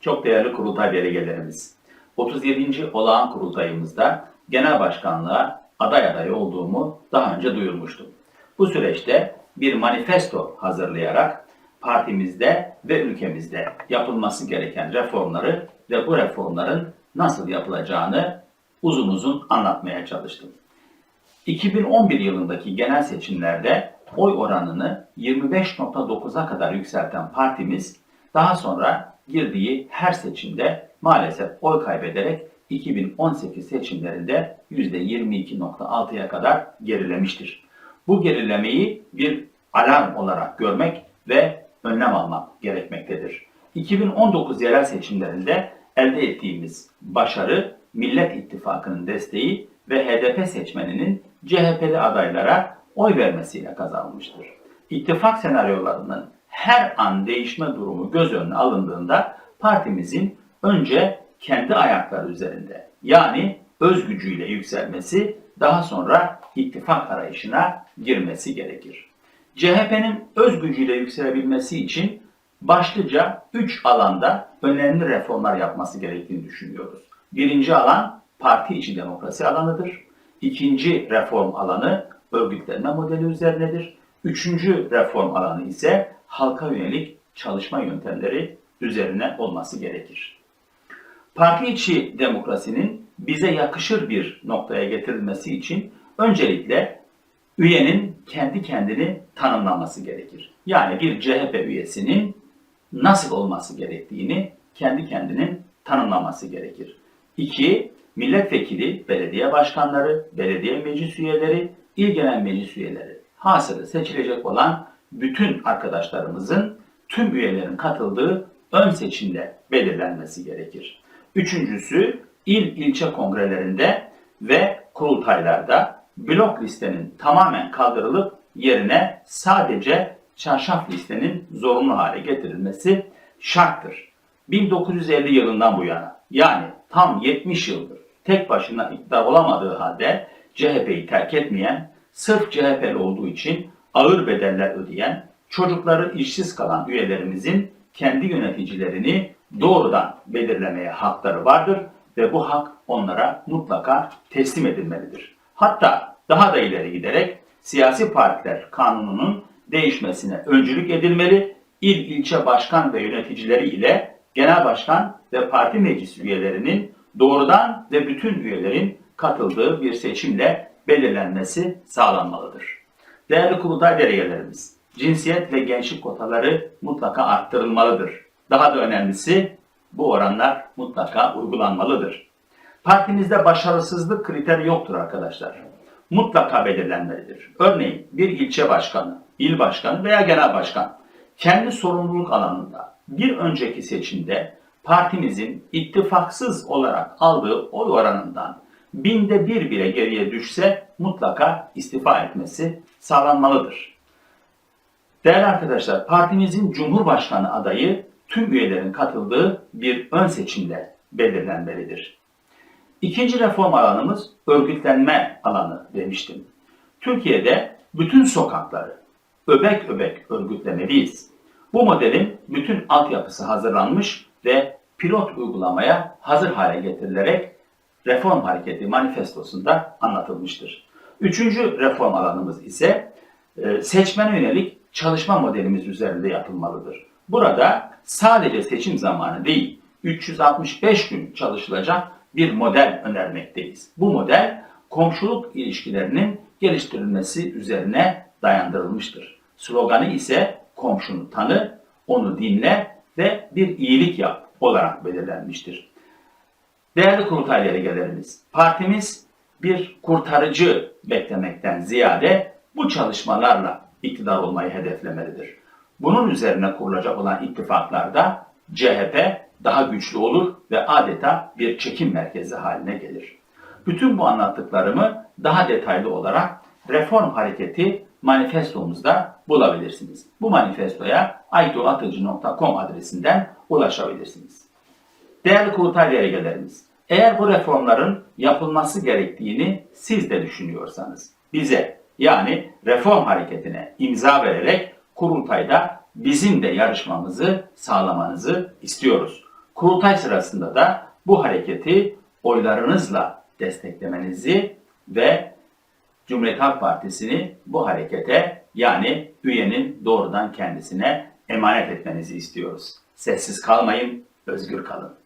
Çok değerli kurultay delegelerimiz, 37. olağan kurultayımızda genel başkanlığa aday adayı olduğumu daha önce duyurmuştum. Bu süreçte bir manifesto hazırlayarak partimizde ve ülkemizde yapılması gereken reformları ve bu reformların nasıl yapılacağını uzun uzun anlatmaya çalıştım. 2011 yılındaki genel seçimlerde oy oranını 25.9'a kadar yükselten partimiz daha sonra girdiği her seçimde maalesef oy kaybederek 2018 seçimlerinde %22.6'ya kadar gerilemiştir. Bu gerilemeyi bir alarm olarak görmek ve önlem almak gerekmektedir. 2019 yerel seçimlerinde elde ettiğimiz başarı Millet İttifakı'nın desteği ve HDP seçmeninin CHP'li adaylara oy vermesiyle kazanılmıştır. İttifak senaryolarının her an değişme durumu göz önüne alındığında partimizin önce kendi ayakları üzerinde yani öz gücüyle yükselmesi daha sonra ittifak arayışına girmesi gerekir. CHP'nin öz gücüyle yükselebilmesi için başlıca 3 alanda önemli reformlar yapması gerektiğini düşünüyoruz. Birinci alan parti içi demokrasi alanıdır. İkinci reform alanı örgütlenme modeli üzerinedir. Üçüncü reform alanı ise halka yönelik çalışma yöntemleri üzerine olması gerekir. Parti içi demokrasinin bize yakışır bir noktaya getirilmesi için öncelikle üyenin kendi kendini tanımlaması gerekir. Yani bir CHP üyesinin nasıl olması gerektiğini kendi kendinin tanımlaması gerekir. İki, milletvekili, belediye başkanları, belediye meclis üyeleri, il genel meclis üyeleri, hasılı seçilecek olan bütün arkadaşlarımızın tüm üyelerin katıldığı ön seçimde belirlenmesi gerekir. Üçüncüsü, il ilçe kongrelerinde ve kurultaylarda blok listenin tamamen kaldırılıp yerine sadece çarşaf listenin zorunlu hale getirilmesi şarttır. 1950 yılından bu yana yani tam 70 yıldır tek başına iktidar olamadığı halde CHP'yi terk etmeyen, sırf CHP'li olduğu için ağır bedeller ödeyen, çocukları işsiz kalan üyelerimizin kendi yöneticilerini doğrudan belirlemeye hakları vardır ve bu hak onlara mutlaka teslim edilmelidir. Hatta daha da ileri giderek siyasi partiler kanununun değişmesine öncülük edilmeli, il ilçe başkan ve yöneticileri ile genel başkan ve parti meclis üyelerinin doğrudan ve bütün üyelerin katıldığı bir seçimle belirlenmesi sağlanmalıdır. Değerli kurultay delegelerimiz, cinsiyet ve gençlik kotaları mutlaka arttırılmalıdır. Daha da önemlisi bu oranlar mutlaka uygulanmalıdır. Partimizde başarısızlık kriteri yoktur arkadaşlar. Mutlaka belirlenmelidir. Örneğin bir ilçe başkanı, il başkanı veya genel başkan kendi sorumluluk alanında bir önceki seçimde partimizin ittifaksız olarak aldığı oy oranından binde bir bile geriye düşse mutlaka istifa etmesi sağlanmalıdır. Değerli arkadaşlar, partimizin Cumhurbaşkanı adayı tüm üyelerin katıldığı bir ön seçimle belirlenmelidir. İkinci reform alanımız örgütlenme alanı demiştim. Türkiye'de bütün sokakları öbek öbek örgütlemeliyiz. Bu modelin bütün altyapısı hazırlanmış ve pilot uygulamaya hazır hale getirilerek Reform Hareketi manifestosunda anlatılmıştır. Üçüncü reform alanımız ise e, seçmene yönelik çalışma modelimiz üzerinde yapılmalıdır. Burada sadece seçim zamanı değil, 365 gün çalışılacak bir model önermekteyiz. Bu model komşuluk ilişkilerinin geliştirilmesi üzerine dayandırılmıştır. Sloganı ise komşunu tanı, onu dinle ve bir iyilik yap olarak belirlenmiştir. Değerli kurultay delegelerimiz, partimiz bir kurtarıcı beklemekten ziyade bu çalışmalarla iktidar olmayı hedeflemelidir. Bunun üzerine kurulacak olan ittifaklarda CHP daha güçlü olur ve adeta bir çekim merkezi haline gelir. Bütün bu anlattıklarımı daha detaylı olarak Reform Hareketi manifestomuzda bulabilirsiniz. Bu manifestoya aydoatıcı.com adresinden ulaşabilirsiniz. Değerli kurultay delegelerimiz, eğer bu reformların yapılması gerektiğini siz de düşünüyorsanız bize yani reform hareketine imza vererek kurultayda bizim de yarışmamızı sağlamanızı istiyoruz. Kurultay sırasında da bu hareketi oylarınızla desteklemenizi ve Cumhuriyet Halk Partisi'ni bu harekete yani üyenin doğrudan kendisine emanet etmenizi istiyoruz. Sessiz kalmayın, özgür kalın.